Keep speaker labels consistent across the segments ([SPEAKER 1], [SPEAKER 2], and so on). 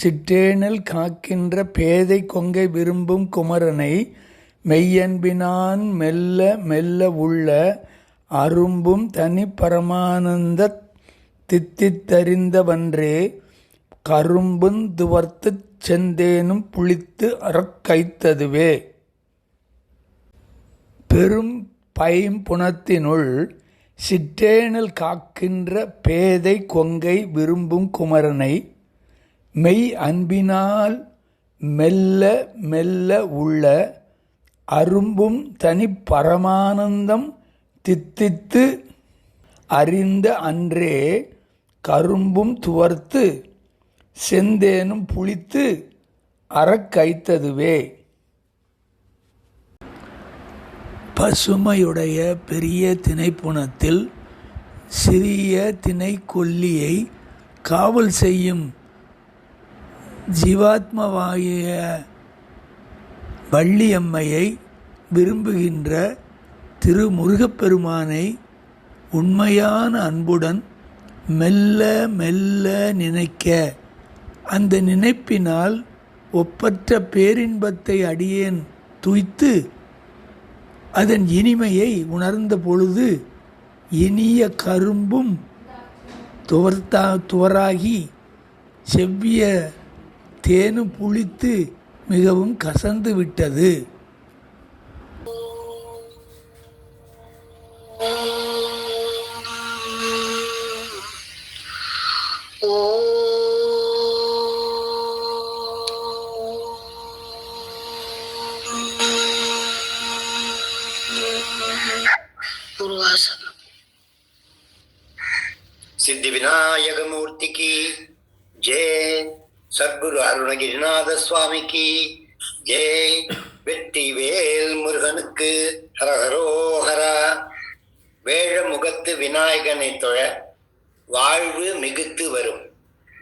[SPEAKER 1] சிற்றேனில் காக்கின்ற பேதை கொங்கை விரும்பும் குமரனை மெய்யன்பினான் மெல்ல மெல்ல உள்ள அரும்பும் தனி பரமானந்த தித்தித்தறிந்தவன்றே கரும்பும் துவர்த்து செந்தேனும் புளித்து அறக்கைத்ததுவே பெரும் பைம்புனத்தினுள் சிற்றேனில் காக்கின்ற பேதை கொங்கை விரும்பும் குமரனை மெய் அன்பினால் மெல்ல மெல்ல உள்ள அரும்பும் தனி பரமானந்தம் தித்தித்து அறிந்த அன்றே கரும்பும் துவர்த்து செந்தேனும் புளித்து அறக்கைத்ததுவே பசுமையுடைய பெரிய திணைப்புணத்தில் சிறிய திணைக்கொல்லியை காவல் செய்யும் ஜீவாத்மவாகிய வள்ளியம்மையை விரும்புகின்ற திரு முருகப்பெருமானை உண்மையான அன்புடன் மெல்ல மெல்ல நினைக்க. அந்த நினைப்பினால் ஒப்பற்ற பேரின்பத்தை அடியேன் துய்த்து அதன் இனிமையை உணர்ந்த பொழுது இனிய கரும்பும் துவர்த்தா துவராகி செவ்விய தேனும் புளித்து மிகவும் கசந்து விட்டது.
[SPEAKER 2] சித்தி விநாயகமூர்த்திக்கு ஜெய் சத்குரு அருணகிரிநாத சுவாமிக்கு ஜெய். வெற்றி வேல் முருகனுக்கு. ஹரஹரோஹரா. வேழ முகத்து விநாயகனை தொழ வாழ்வு மிகுத்து வரும்.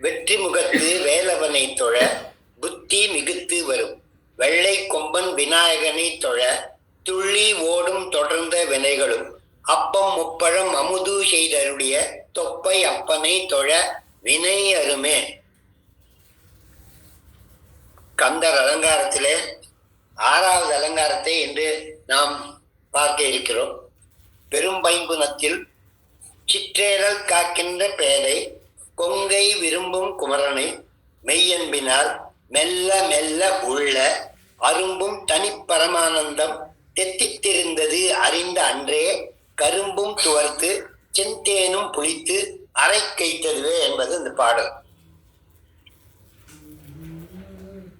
[SPEAKER 2] வெற்றி முகத்து வேலவனை தொழ புத்தி மிகுத்து வரும். வெள்ளை கொம்பன் விநாயகனை தொழ துள்ளி ஓடும் தொடர்ந்த வினைகளும். அப்பம் முப்பழம் அமுது செய்தருடைய தொப்பை அப்பனை தொழ வினை அருமே. கந்தர் அலங்காரத்திலே ஆறாவது அலங்காரத்தை இன்று நாம் பார்க்க இருக்கிறோம். பெரும்பைம்புனத்தில் சிற்றேரல் காக்கின்ற பேதை கொங்கை விரும்பும் குமரனை மெய்யன்பினால் மெல்ல மெல்ல உள்ள அரும்பும் தனிப்பரமானந்தம் தெத்தித்திருந்தது அறிந்த அன்றே கரும்பும் துவர்த்து செந்தேனும் புளித்து அரை கைத்ததுவே என்பது இந்த பாடல்.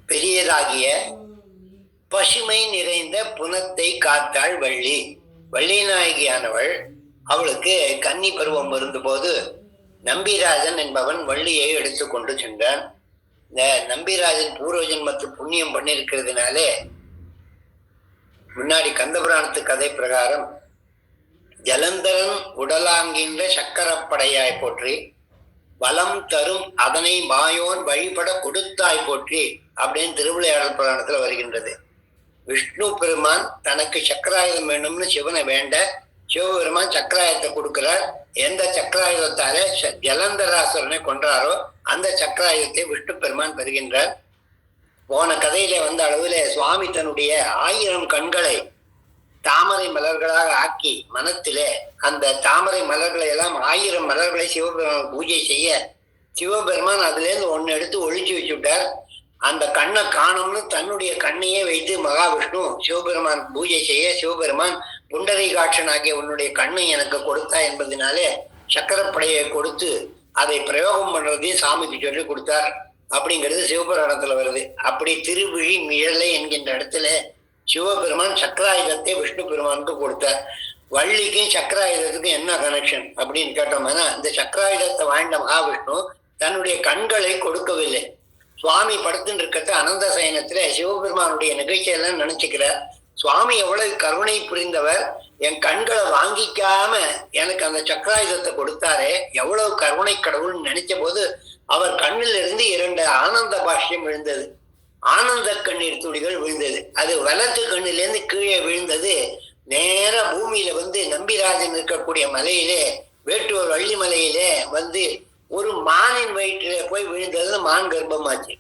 [SPEAKER 2] பெரியதாகிய பசுமை நிறைந்த புனத்தை காத்தாள் வள்ளி. வள்ளிநாயகியானவள் அவளுக்கு கன்னி பருவம் இருந்தபோது நம்பிராஜன் என்பவன் வள்ளியை எடுத்து கொண்டு சென்றான். இந்த நம்பிராஜன் பூர்வஜன்மத்து புண்ணியம் பண்ணியிருக்கிறதுனாலே முன்னாடி கந்தபுராணத்து கதை பிரகாரம் ஜலந்தரன் உடலாங்கின்ற சக்கரப்படையாய் போற்றி வளம் தரும் அதனை மாயோன் வழிபட கொடுத்தாய் போற்றி அப்படின்னு திருவிளையாடல் புராணத்துல வருகின்றது. விஷ்ணு பெருமான் தனக்கு சக்கராயுதம் வேணும்னு சிவனை வேண்ட சிவபெருமான் சக்கராயுதத்தை கொடுக்கிறார். எந்த சக்கராயுதத்தால ச- ஜலந்தராசுரனை கொன்றாரோ அந்த சக்கராயுதத்தை விஷ்ணு பெருமான் பெறுகின்றார். போன கதையில வந்த அளவுல சுவாமி தன்னுடைய ஆயிரம் கண்களை தாமரை மலர்களாக ஆக்கி மனத்திலே அந்த தாமரை மலர்களை எல்லாம் ஆயிரம் மலர்களை சிவபெருமான் பூஜை செய்ய சிவபெருமான் அதுலேருந்து ஒன்று எடுத்து ஒழிச்சு வச்சுட்டார். அந்த கண்ணை காணும்னு தன்னுடைய கண்ணையே வைத்து மகாவிஷ்ணு சிவபெருமான் பூஜை செய்ய சிவபெருமான் புண்டரை காட்சனாகிய உன்னுடைய கண்ணை எனக்கு கொடுத்தா என்பதனாலே சக்கரப்படையை கொடுத்து அதை பிரயோகம் பண்றதையும் சாமிக்கு சொல்லி கொடுத்தார். அப்படிங்கிறது சிவபுராணத்துல வருது. அப்படி திருவிழி மிழலை என்கின்ற இடத்துல சிவபெருமான் சக்கராயுதத்தை விஷ்ணு பெருமானுக்கு கொடுத்தார். வள்ளிக்கும் சக்கராயுதத்துக்கும் என்ன கனெக்ஷன் அப்படின்னு கேட்டோம்னா இந்த சக்கராயுதத்தை வாழ்ந்த மகாவிஷ்ணு தன்னுடைய கண்களை கொடுக்கவில்லை. சுவாமி படுத்துட்டு இருக்கிறது அனந்த சயனத்துல சிவபெருமானுடைய நிகழ்ச்சியெல்லாம் நினைச்சுக்கிறார். சுவாமி எவ்வளவு கருணை புரிந்தவர் என் கண்களை வாங்கிக்காம எனக்கு அந்த சக்கராயுதத்தை கொடுத்தாரே எவ்வளவு கருணை கடவுள்னு நினைச்ச போது அவர் கண்ணில் இருந்து இரண்டு ஆனந்த பாஷ்யம் விழுந்தது ஆனந்த கண்ணீர் துளிகள் விழுந்தது. அது வலத்து கண்ணிலேருந்து கீழே விழுந்தது. நேர பூமியில வந்து நம்பிராஜன் இருக்கக்கூடிய மலையிலே வேட்டூர் வள்ளிமலையிலே வந்து ஒரு மானின் வயிற்றிலே போய் விழுந்தது மான் கர்ப்பமாச்சு.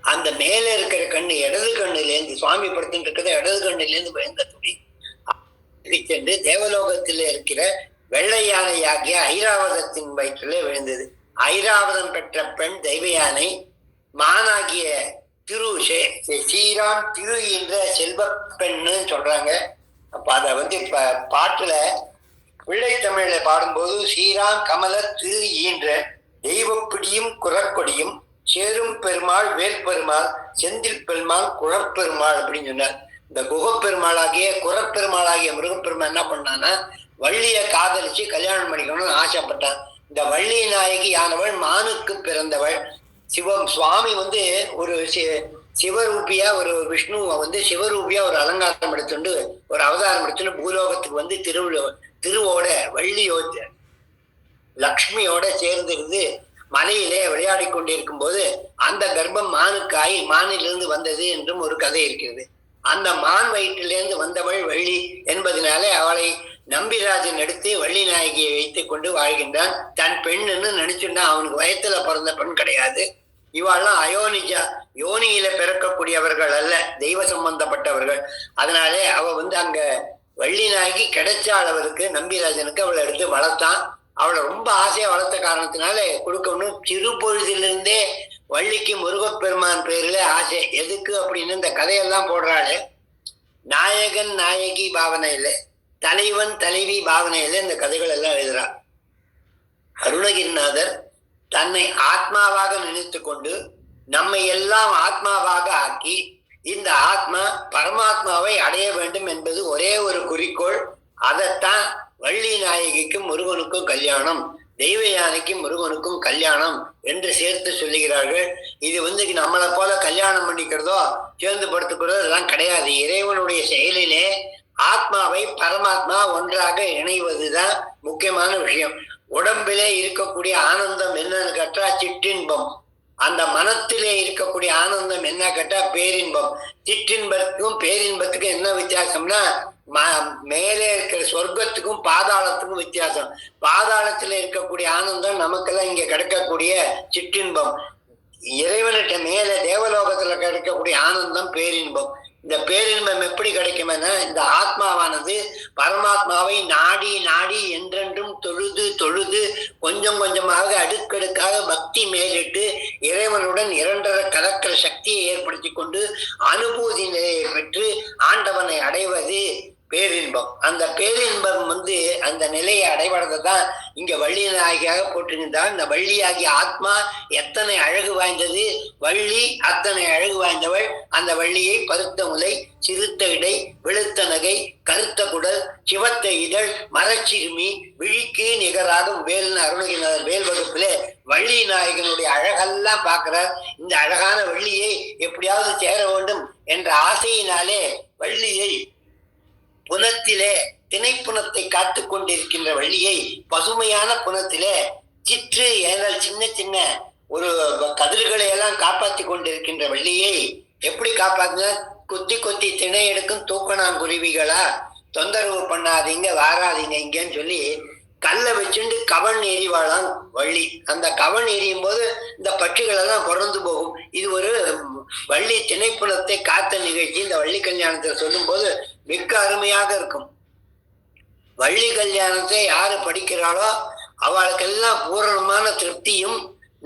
[SPEAKER 2] அந்த மேல இருக்கிற கண்ணு இடது கண்ணுலேருந்து சுவாமி படுத்துட்டு இருக்கிறத இடது கண்ணுலேருந்து விழுந்த துளி. சென்று தேவலோகத்தில் இருக்கிற வெள்ளை யானை ஆகிய ஐராவதத்தின் வயிற்றிலே விழுந்தது. ஐராவதம் பெற்ற பெண் தெய்வ யானை மானாகிய திரு ஸ்ரீராம் திரு என்ற செல்வ பெண்ணு சொல்றாங்க. அப்ப அதை வந்து இப்ப பாட்டுல பிள்ளை தமிழ்ல பாடும்போது ஸ்ரீராம் கமல திரு ஈன்ற தெய்வப்பிடியும் குரற்கொடியும் சேரும் பெருமாள் வேல் பெருமாள் செந்தில் பெருமாள் குழப்பெருமாள் அப்படின்னு சொன்னார். இந்த குகப்பெருமாளாகிய குரப்பெருமாளாகிய முருகப்பெருமாள் என்ன பண்ணான்னா வள்ளிய காதலிச்சு கல்யாணம் பண்ணிக்கணும்னு ஆசைப்பட்டான். இந்த வள்ளி நாயகி ஆனவள் மானுக்கு பிறந்தவள். சிவம் சுவாமி வந்து ஒரு சி- சிவரூபியா ஒரு விஷ்ணுவை வந்து சிவரூபியா ஒரு அலங்காரம் எடுத்துண்டு ஒரு அவதாரம் எடுத்துட்டு பூலோகத்துக்கு வந்து திருவிழா திருவோட வள்ளியோ லக்ஷ்மியோட சேர்ந்திருந்து மலையிலே விளையாடி கொண்டிருக்கும் போது அந்த கர்ப்பம் மானுக்காய் மானிலிருந்து வந்தது என்றும் ஒரு கதை இருக்கிறது. அந்த மான் வயிற்றிலிருந்து வந்தவள் வள்ளி என்பதனாலே அவளை நம்பிராஜன் எடுத்து வள்ளி நாயகியை வைத்துக் கொண்டு வாழ்கின்றான். தன் பெண்ணுன்னு நினைச்சுன்னா அவனுக்கு வயத்துல பிறந்த பெண் கிடையாது. இவாள்லாம் அயோனிஜா யோனியில பிறக்கக்கூடியவர்கள் அல்ல தெய்வ சம்பந்தப்பட்டவர்கள். அதனாலே அவ வந்து அங்க வள்ளி நாயகி கிடைச்சாள் அவருக்கு நம்பிராஜனுக்கு அவளை எடுத்து வளர்த்தான். அவளை ரொம்ப ஆசையா வளர்த்த காரணத்தினால கொடுக்கணும். சிறு பொழுதிலிருந்தே வள்ளிக்கு முருகப்பெருமான் பேர்ல ஆசை. எதுக்கு அப்படின்னு இந்த கதையெல்லாம் போடுறாளே. நாயகன் நாயகி பாவனையில தலைவன் தலைவி பாவனையில இந்த கதைகள் எல்லாம் எழுதுறான் அருணகிரிநாதர் தன்னை ஆத்மாவாக நினைத்து கொண்டு நம்மை எல்லாம் ஆத்மாவாக ஆக்கி இந்த ஆத்மா பரமாத்மாவை அடைய வேண்டும் என்பது ஒரே ஒரு குறிக்கோள். அதைத்தான் வள்ளி நாயகிக்கும் முருகனுக்கும் கல்யாணம் தெய்வ யானைக்கும் முருகனுக்கும் கல்யாணம் என்று சேர்த்து சொல்லுகிறார்கள். இது வந்து நம்மளை போல கல்யாணம் பண்ணிக்கிறதோ சேர்ந்து படுத்துக்கிறதோ இதெல்லாம் கிடையாது. இறைவனுடைய செயலிலே ஆத்மாவை பரமாத்மா ஒன்றாக இணைவதுதான் முக்கியமான விஷயம். உடம்பிலே இருக்கக்கூடிய ஆனந்தம் என்னன்னு கேட்டா சிற்றின்பம். அந்த மனத்திலே இருக்கக்கூடிய ஆனந்தம் என்ன கேட்டா பேரின்பம். சிற்றின்பத்துக்கும் பேரின்பத்துக்கும் என்ன வித்தியாசம்னா ம- மேலே இருக்கிற சொர்க்கத்துக்கும் பாதாளத்துக்கும் வித்தியாசம். பாதாளத்துல இருக்கக்கூடிய ஆனந்தம் நமக்கெல்லாம் இங்க கிடைக்கக்கூடிய சிற்றின்பம். இறைவன்கிட்ட மேல தேவலோகத்துல கிடைக்கக்கூடிய ஆனந்தம் பேரின்பம். இந்த பேரின்பம் எப்படி கிடைக்கும்னா இந்த ஆத்மாவானது பரமாத்மாவை நாடி நாடி என்றென்றும் தொழுது தொழுது கொஞ்சம் கொஞ்சமாக அடுக்கடுக்காக பக்தி மேலிட்டு இறைவனுடன் இரண்டரை கலக்கிற சக்தியை ஏற்படுத்தி கொண்டு அனுபூதி நிலையை பெற்று ஆண்டவனை அடைவது பேரின்பம். அந்த பேரின்பம் வந்து அந்த நிலையை அடைவதை தான் இங்க வள்ளி நாயகியாக போட்டிருந்தால் இந்த வள்ளியாகிய ஆத்மா எத்தனை அழகு வாய்ந்தது? வள்ளி அத்தனை அழகு வாய்ந்தவள். அந்த வள்ளியை பருத்த முலை சிறுத்த இடை வெளுத்த நகை கருத்த குடல் சிவத்த இதழ் மரச்சிறுமி விழிக்கு நிகராகும் வேல்னு அருணகிரிநாதர் வேல் வகுப்பிலே வள்ளி நாயகனுடைய அழகெல்லாம் பார்க்கிறார். இந்த அழகான வள்ளியை எப்படியாவது சேர வேண்டும் என்ற ஆசையினாலே வள்ளியை புனத்திலே திணைப்புணத்தை காத்து கொண்டிருக்கின்ற வள்ளியை பசுமையான புனத்திலே சிற்று ஏனால் சின்ன சின்ன ஒரு கதிர்களை எல்லாம் காப்பாத்தி கொண்டிருக்கின்ற வள்ளியை எப்படி காப்பாத்துங்க? கொத்தி கொத்தி திணை எடுக்கும் தூக்கணாங்குருவிகளா? தொந்தரவு பண்ணாதீங்க வாராதீங்க இங்கன்னு சொல்லி கல்லை வச்சுண்டு கவன் எறிவாளாம் வள்ளி. அந்த கவன் எரியும் போது இந்த பட்சிகள் எல்லாம் பிறந்து போகும். இது ஒரு வள்ளி திணைப்புலத்தை காத்த நிகழ்ச்சி. இந்த வள்ளி கல்யாணத்தை சொல்லும்போது மிக்க அருமையாக இருக்கும். வள்ளி கல்யாணத்தை யாரு படிக்கிறாளோ அவளுக்கெல்லாம் பூரணமான திருப்தியும்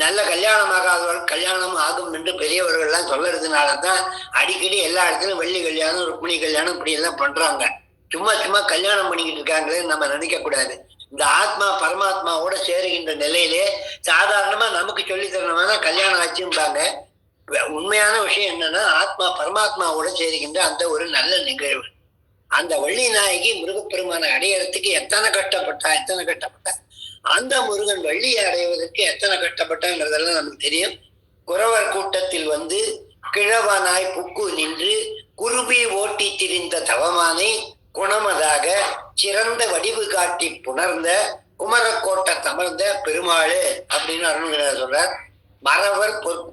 [SPEAKER 2] நல்ல கல்யாணம் ஆகாதவள் கல்யாணம் ஆகும் என்று பெரியவர்கள்லாம் சொல்லறதுனால தான் அடிக்கடி எல்லா இடத்துலயும் வெள்ளி கல்யாணம் ருக்மிணி கல்யாணம் இப்படி எல்லாம் பண்றாங்க. சும்மா சும்மா கல்யாணம் பண்ணிக்கிட்டு இருக்காங்களே நம்ம நினைக்க கூடாது. இந்த ஆத்மா பரமாத்மாவோட சேருகின்ற நிலையிலே சாதாரணமா நமக்கு சொல்லி தரணும்னா கல்யாணம் ஆச்சும்பாங்க. உண்மையான விஷயம் என்னன்னா ஆத்மா பரமாத்மாவோட சேருகின்ற அந்த ஒரு நல்ல நிகழ்வு. அந்த வள்ளி நாயகி முருகப்பெருமானை அடையறதுக்கு எத்தனை கஷ்டப்பட்டா எத்தனை கஷ்டப்பட்டா? அந்த முருகன் வள்ளியை அடைவதற்கு எத்தனை கஷ்டப்பட்டாங்கிறதெல்லாம் நமக்கு தெரியும். குறவர் கூட்டத்தில் வந்து கிழவனாய் புக்கு நின்று குருபி ஓட்டி திரிந்த தவமானை குணமதாக சிறந்த வடிவு காட்டி புணர்ந்த குமரக்கோட்டை தமர்ந்த பெருமாளு அப்படின்னு அருணகிரிநாதர் சொல்றார். மறவர் பொற்-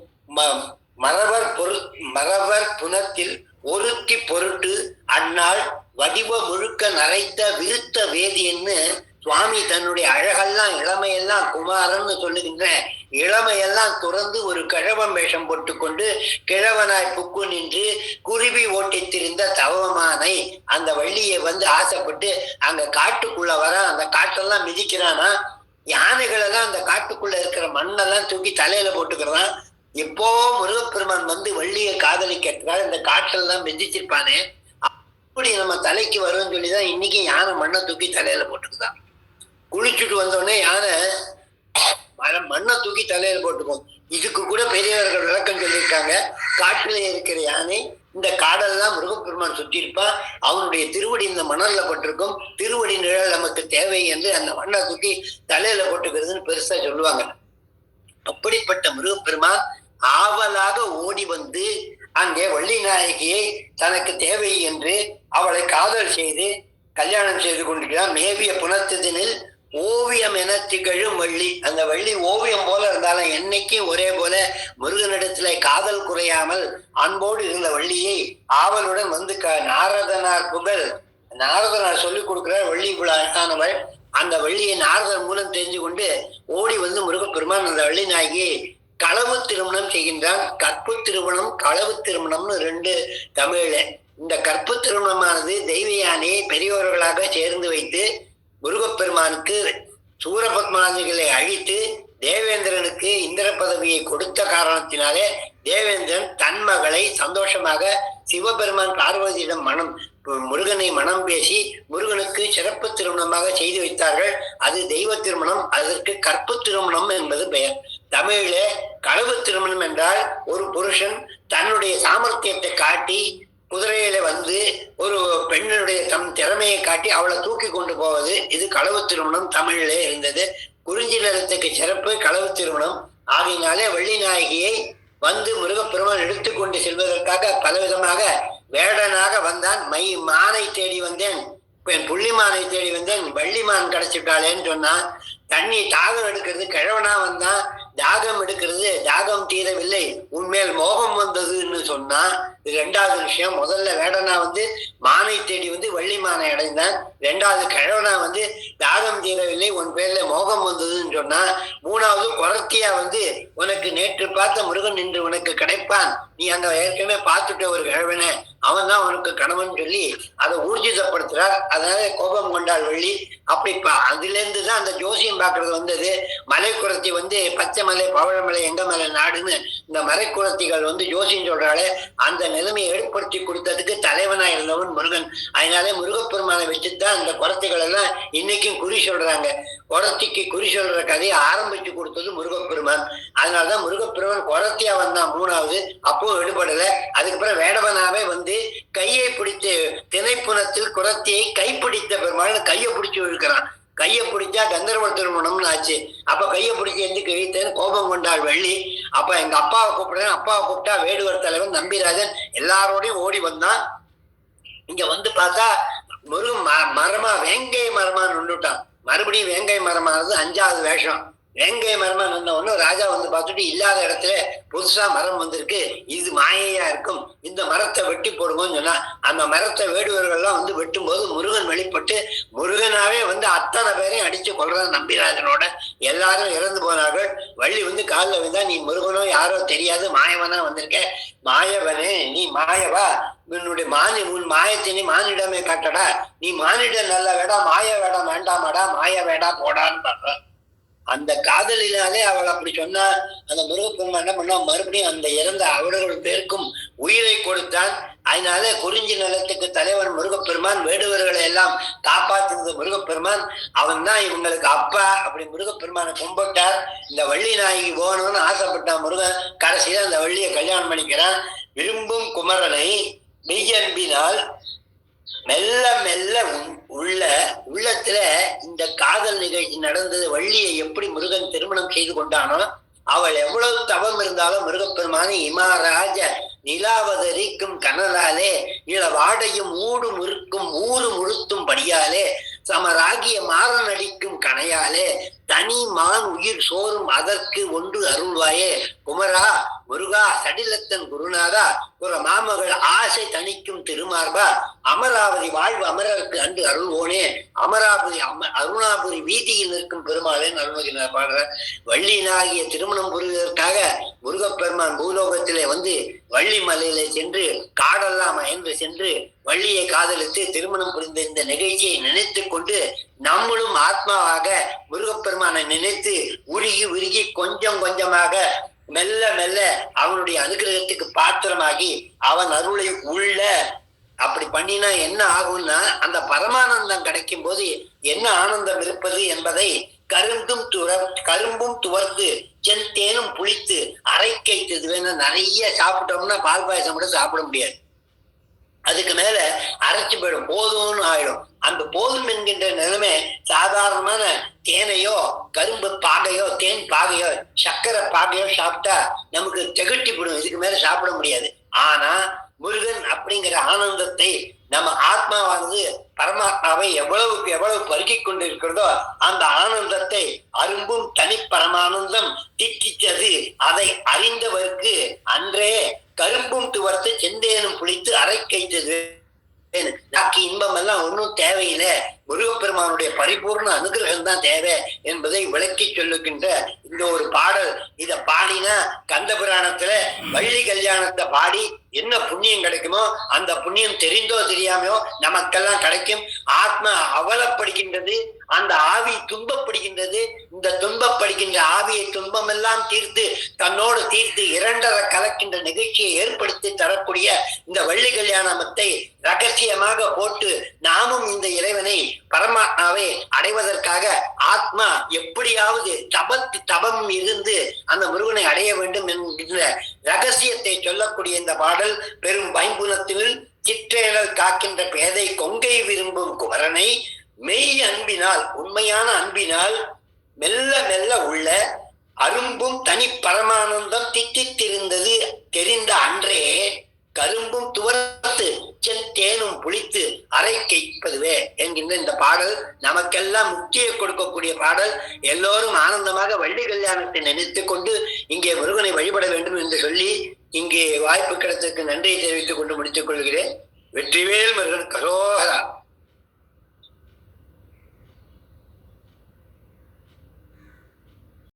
[SPEAKER 2] மறவர் பொரு மறவர் புனத்தில் ஒருத்தி பொருட்டு அந்நாள் வடிவ முழுக்க நரைத்த விருத்த வேதியன்னு சுவாமி தன்னுடைய அழகெல்லாம் இளமையெல்லாம் குமாரன்னு சொல்லுகின்ற இளமையெல்லாம் துறந்து ஒரு கிழவன் வேஷம் போட்டுக்கொண்டு கிழவனாய் புக்கு நின்று குருவி ஓட்டித்திருந்த தவமானை அந்த வள்ளியை வந்து ஆசைப்பட்டு அங்க காட்டுக்குள்ள வர அந்த காட்டெல்லாம் மிதிக்கிறானா? யானைகளெல்லாம் அந்த காட்டுக்குள்ள இருக்கிற மண்ணெல்லாம் தூக்கி தலையில போட்டுக்கிறான்? எப்போ முருகப்பெருமான் வந்து வள்ளியை காதலிக்கிறதுக்காக இந்த காட்டெல்லாம் மிதிச்சிருப்பானே? அப்படி நம்ம தலைக்கு வரும்னு சொல்லிதான் இன்னைக்கு யானை மண்ணை தூக்கி தலையில போட்டுக்குதான். குளிச்சுட்டு வந்தோடனே யானை மர- மண்ணை தூக்கி தலையில போட்டுக்கும். இதுக்கு கூட பெரியவர்கள் விளக்கம் சொல்லியிருக்காங்க. காட்டுல இருக்கிற யானை இந்த காடெல்லாம் முருகப்பெருமான் சுற்றி இருப்பான் அவனுடைய திருவடி இந்த மணல்ல பட்டிருக்கும். திருவடி நிழல் நமக்கு தேவை என்று அந்த மண்ணை தூக்கி தலையில போட்டுக்கிறதுன்னு பெருசா சொல்லுவாங்க. அப்படிப்பட்ட முருகப்பெருமான் ஆவலாக ஓடி வந்து அங்கே வள்ளி நாயகியை தனக்கு தேவை என்று அவளை காதல் செய்து கல்யாணம் செய்து கொண்டிருக்கிறான். மேவிய புனத்தினில் ஓவியம் என திகழும் வள்ளி. அந்த வள்ளி ஓவியம் போல இருந்தாலும் என்னைக்கும் ஒரே போல முருகனிடத்துல காதல் குறையாமல் அன்போடு இருந்த வள்ளியை ஆவலுடன் வந்து க நாரதனார் புகழ் நாரதனார் சொல்லிக் கொடுக்கிறார் வள்ளி இவ்வளவு அழகானவள் அந்த வள்ளியை நாரதர் மூலம் தெரிஞ்சு கொண்டு ஓடி வந்து முருகப்பெருமான் அந்த வள்ளி நாயகியை களவு திருமணம் செய்கின்றான். கற்பு திருமணம் களவு திருமணம்னு ரெண்டு தமிழ்ல இந்த கற்பு திருமணமானது தெய்வ யானையை பெரியோர்களாக சேர்ந்து வைத்து முருகப்பெருமானுக்கு சூரபத்மாதிகளை அழித்து தேவேந்திரனுக்கு இந்திர பதவியை கொடுத்த காரணத்தினாலே தேவேந்திரன் தன் மகளை சந்தோஷமாக சிவபெருமான் பார்வதியிடம் மனம் முருகனை மனம் பேசி முருகனுக்கு சிறப்பு திருமணமாக செய்து வைத்தார்கள். அது தெய்வ திருமணம் அதற்கு கற்பு திருமணம் என்பது பெயர். தமிழிலே களவு திருமணம் என்றால் ஒரு புருஷன் தன்னுடைய சாமர்த்தியத்தை காட்டி குதிரையில வந்து ஒரு பெண்ணுடைய தம் திறமையை காட்டி அவளை தூக்கி கொண்டு போவது. இது களவு திருமணம் தமிழிலே இருந்தது. குறிஞ்சி நிலத்துக்கு சிறப்பு களவு திருமணம். ஆகையினாலே வள்ளி நாயகியை வந்து முருகப்பெருமான் எடுத்துக்கொண்டு செல்வதற்காக பலவிதமாக வேடனாக வந்தான். மை மானை தேடி வந்தேன். என் புள்ளிமானை தேடி வந்தேன். வள்ளிமான் கிடைச்சிட்டாளேன்னு சொன்னான். தண்ணி தாகம் எடுக்கிறது கிழவனா வந்தான். தாகம் எடுக்கிறது தாகம் தீரவில்லை. உன்மேல் மோகம் வந்ததுன்னு சொன்னா இது ரெண்டாவது விஷயம். முதல்ல வேடனா வந்து மானை தேடி வந்து வள்ளி மானை அடைந்தான். ரெண்டாவது கிழவனா வந்து தாகம் தீரவில்லை உன் பேர்ல மோகம் வந்ததுன்னு சொன்னா மூணாவது குரத்தியா வந்து உனக்கு நேற்று பார்த்த முருகன் இன்று உனக்கு கிடைப்பான். நீ அங்க ஏற்கனவே பார்த்துட்ட ஒரு கிழவனை அவன் தான் உனக்கு கணவன் சொல்லி அதை ஊர்ஜிதப்படுத்துறார் அதனால கோபம் கொண்டாள் வள்ளி. அப்படி ப- அதுல இருந்து தான் அந்த ஜோசியம் பார்க்கறது வந்தது. மலைக்குரத்தி வந்து பச்சை மலை பவழமலை எங்க மலை நாடுன்னு இந்த மலைக்குரத்திகள் வந்து ஜோசியம் சொல்றாளே அந்த நிலைமையை ஏற்படுத்தி கொடுத்ததுக்கு தலைவனா இருந்தவன் முருகன். அதனால முருகப்பெருமானை வச்சுதான் அந்த குரத்திகள் எல்லாம் இன்னைக்கும் குறி சொல்றாங்க. குரத்திக்கு குறி சொல்ற கதையை ஆரம்பிச்சு கொடுத்தது முருகப்பெருமான். அதனாலதான் முருகப்பெருமான் குரத்தியா வந்தான் மூணாவது அப்போ எடுபடல. அதுக்கப்புறம் வேடவனாவே வந்து கையை பிடித்து திணைப்புணத்தில் குரத்தியை கைப்பிடித்த பெருமாள் கையை பிடிச்சு இழுக்கிறான். கையை பிடிச்சா கந்தர்வ திருமணம்னு ஆச்சு. அப்ப கையை பிடிச்சி எந்த கிழித்தேன் கோபம் கொண்டாள் வெள்ளி. அப்ப எங்க அப்பாவை கூப்பிடுறேன். அப்பாவை கூப்பிட்டா வேடுவர் தலைவன் நம்பிராஜன் எல்லாரோடையும் ஓடி வந்தான். இங்க வந்து பார்த்தா முருகன் ம- மரமா வேங்கை மரமா நின்றுட்டான் மறுபடியும் வேங்கை மரமானது அஞ்சாவது வேஷம். வேங்கை மரமா நின்ன உடனே ராஜா வந்து பார்த்துட்டு இல்லாத இடத்துல புதுசா மரம் வந்திருக்கு. இது மாயையா இருக்கும். இந்த மரத்தை வெட்டி போடுங்கன்னு சொன்னா அந்த மரத்தை வேடுவர்கள்லாம் வந்து வெட்டும்போது முருகன் வெளிப்பட்டு முருகனாவே வந்து அத்தனை பேரையும் அடிச்சு கொள்றான் நம்பிராஜனோட எல்லாரும் இறந்து போனார்கள். வள்ளி வந்து காலில் விழுந்தா நீ முருகனோ யாரோ தெரியாது மாயவனா வந்திருக்க. மாயவனே நீ மாயவா. உன்னுடைய மானி உன் மாயத்தினை மானிடமே காட்டடா. நீ மானிடம் நல்ல வேடா மாய வேடம் வேண்டாமடா மாய வேடா போடான்னு பாடுற. அந்த காதலினாலே அவள் அப்படி சொன்னா அந்த முருகப்பெருமான் என்ன பண்ணா மறுபடியும் அந்த இறந்த அவர்கள் பேருக்கும் உயிரை கொடுத்தான். அதனால குறிஞ்சி நிலத்துக்கு தலைவன் முருகப்பெருமான் வேடுவர்களை எல்லாம் காப்பாற்றினது முருகப்பெருமான். அவன் தான் இவங்களுக்கு அப்பா அப்படி முருகப்பெருமானை கும்பிட்டார். இந்த வள்ளி நாயகி போகணும்னு ஆசைப்பட்டான் முருகன். கடைசியில அந்த வள்ளியை கல்யாணம் பண்ணிக்கிறான். விரும்பும் குமரனை மெய்யன்பினால் மெல்ல மெல்ல உள்ள உள்ளத்துல இந்த காதல் நிகழ்ச்சி நடந்தது. வள்ளியை எப்படி முருகன் திருமணம் செய்து கொண்டானோ அவள் எவ்வளவு தவம் இருந்தாலும் முருகப்பெருமானி இமாராஜ நிலாவதரிக்கும் கனலாலே இள வாடையும் ஊடு முறுக்கும் ஊறு முழுத்தும் படியாலே சமராகிய மாறன் அடிக்கும் கனையாலே தனி மான் உயிர் சோறும் அதற்கு ஒன்று அருள்வாயே குமரா முருகா சடிலத்தன் குருநாதா ஒரு மாமகள் ஆசை தணிக்கும் திருமார்பா அமராவதி வாழ்வு அமரருக்கு அன்று அருள்வோனே. அமராபுரி அம அருணாபுரி வீதியில் நிற்கும் பெருமாளே அருள்மதி பாடுற வள்ளியினாகிய திருமணம் புரிவதற்காக முருகப்பெருமான் பூலோகத்திலே வந்து வள்ளி மலையிலே சென்று காடெல்லாம் என்று சென்று வள்ளியை காதலித்து திருமணம் புரிந்த இந்த நிகழ்ச்சியை நினைத்து கொண்டு நம்மளும் ஆத்மாவாக முருகப்பெருமானை நினைத்து உருகி உருகி கொஞ்சம் கொஞ்சமாக மெல்ல மெல்ல அவனுடைய அனுகிரகத்துக்கு பாத்திரமாகி அவன் அருளை உள்ள அப்படி பண்ணினா என்ன ஆகும்னா அந்த பரமானந்தம் கிடைக்கும் போது என்ன ஆனந்தம் இருப்பது என்பதை கருந்தும் துற கரும்பும் துவர்ந்து செந்தேனும் புளித்து அரைக்கைத்தது வேணும் நிறைய சாப்பிட்டோம்னா பால் பாயசம் கூட சாப்பிட முடியாது. அதுக்கு மேல அரைச்சு போயிடும். போதும்னு ஆயிடும். அந்த போதும் என்கின்ற நிலைமை சாதாரணமான தேனையோ கரும்பு பாகையோ தேன் பாகையோ சர்க்கரை பாகையோ சாப்பிட்டா நமக்கு திகட்டி போடும். இதுக்கு மேல சாப்பிட முடியாது. ஆனா முருகன் அப்படிங்கிற ஆனந்தத்தை நம்ம ஆத்மாவானது பரமாத்மாவை எவ்வளவுக்கு எவ்வளவு பருக்கிக் கொண்டிருக்கிறதோ அந்த ஆனந்தத்தை அரும்பும் தனி பரமானந்தம் அதை அறிந்தவருக்கு அன்றே கரும்பும் துவர்த்து செந்தேனும் புளித்து அரைக்கைத்தது எனக்கு இன்பம் எல்லாம் ஒன்றும் தேவையில்லை. முருகப்பெருமானுடைய பரிபூர்ண அனுகிரகம் தான் தேவை என்பதை விளக்கி சொல்லுகின்ற இந்த ஒரு பாடல். இத பாடினா கந்த புராணத்துல வள்ளி கல்யாணத்தை பாடி என்ன புண்ணியம் கிடைக்குமோ அந்த புண்ணியம் தெரிந்தோ தெரியாமையோ நமக்கெல்லாம் கிடைக்கும். ஆத்மா அவலப்படுகின்றது அந்த ஆவி துன்பப்படுகின்றது இந்த துன்பப்படுகின்ற ஆவியை துன்பமெல்லாம் தீர்த்து தன்னோடு தீர்த்து இரண்டரை கலக்கின்ற நிகழ்ச்சியை ஏற்படுத்தி தரக்கூடிய இந்த வள்ளி கல்யாணத்தை ரகசியமாக போட்டு நாமும் இந்த இறைவனை பரமாத்மாவை அடைவதற்காக ஆத்மா எப்படியாவது தபத்து தபம் இருந்து அந்த முருகனை அடைய வேண்டும் என்கின்ற ரகசியத்தை சொல்லக்கூடிய இந்த பாடல் பெரும் பைம்புலத்தில் சிற்றேழல் காக்கின்ற பேதை கொங்கை விரும்பும் குமரனை மெய் அன்பினால் உண்மையான அன்பினால் மெல்ல மெல்ல உள்ள அரும்பும் தனி பரமானந்தம் திட்டித்திருந்தது தெரிந்த அன்றே கரும்பும் துவரத்து செந்தேனும் புளித்து அரை கைப்பதுவே என்கின்ற இந்த பாடல் நமக்கெல்லாம் முக்கிய கொடுக்கக்கூடிய பாடல். எல்லோரும் ஆனந்தமாக வள்ளி கல்யாணத்தை நினைத்து கொண்டு இங்கே முருகனை வழிபட வேண்டும் என்று சொல்லி இங்கே வாய்ப்பு கிடைத்ததற்கு நன்றியை தெரிவித்துக் கொண்டு முடித்துக் கொள்கிறேன். வெற்றிவேல் முருகன் கரோகரா.